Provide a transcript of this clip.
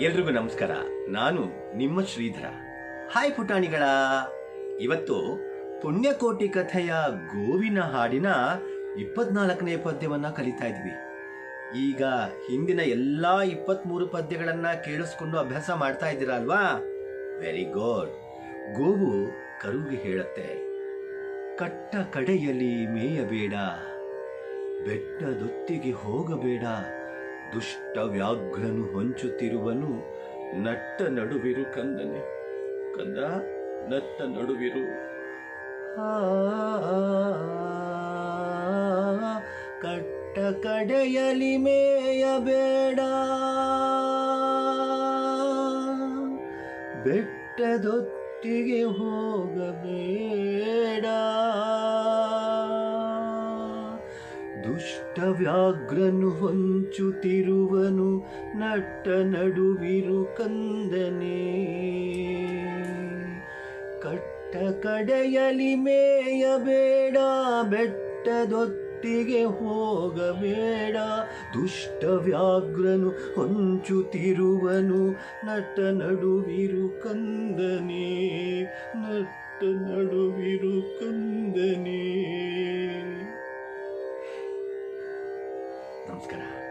ಎಲ್ರಿಗೂ ನಮಸ್ಕಾರ. ನಾನು ನಿಮ್ಮ ಶ್ರೀಧರ. ಹಾಯ್ ಪುಟಾಣಿಗಳ. ಇವತ್ತು ಪುಣ್ಯಕೋಟಿ ಕಥೆಯ ಗೋವಿನ ಹಾಡಿನ ಇಪ್ಪತ್ನಾಲ್ಕನೇ ಪದ್ಯವನ್ನ ಕಲಿತಾ ಇದ್ವಿ. ಈಗ ಹಿಂದಿನ ಎಲ್ಲಾ ಇಪ್ಪತ್ಮೂರು ಪದ್ಯಗಳನ್ನ ಕೇಳಿಸ್ಕೊಂಡು ಅಭ್ಯಾಸ ಮಾಡ್ತಾ ಇದ್ದೀರಾ ಅಲ್ವಾ? ವೆರಿ ಗುಡ್ ಗೋವು ಕರುಗೆ ಹೇಳುತ್ತೆ. ಕಟ್ಟ ಕಡೆಯಲ್ಲಿ ಮೇಯಬೇಡ. ಬೆಟ್ಟದೊತ್ತಿಗೆ ಹೋಗಬೇಡ. ದುಷ್ಟ ವ್ಯಾಘ್ರನು ಹೊಂಚುತ್ತಿರುವನು ನಟ್ಟ ನಡುವಿರು ಕಂದನೆ. ಕಂದ ನಟ್ಟ ನಡುವಿರು. ಕಟ್ಟ ಕಡೆಯಲಿ ಮೇಯಬೇಡ. ಬೆಟ್ಟದೊತ್ತಿಗೆ ಹೋಗಬೇಡ. ದುಷ್ಟ ವ್ಯಾಘ್ರನು ಹೊಂಚುತ್ತಿರುವನು ನಟ್ಟ ನಡುವಿರು ಕಂದನೆ. ಕಟ್ಟ ಕಡೆಯಲಿ ಮೇಯಬೇಡ, ಬೆಟ್ಟದೊತ್ತಿಗೆ ಹೋಗಬೇಡ. ದುಷ್ಟ ವ್ಯಾಘ್ರನು ಹೊಂಚುತ್ತಿರುವನು ನಟ ನಡುವಿರು ಕಂದನೆ. ನಟ್ಟ ನಡುವಿರು ますから。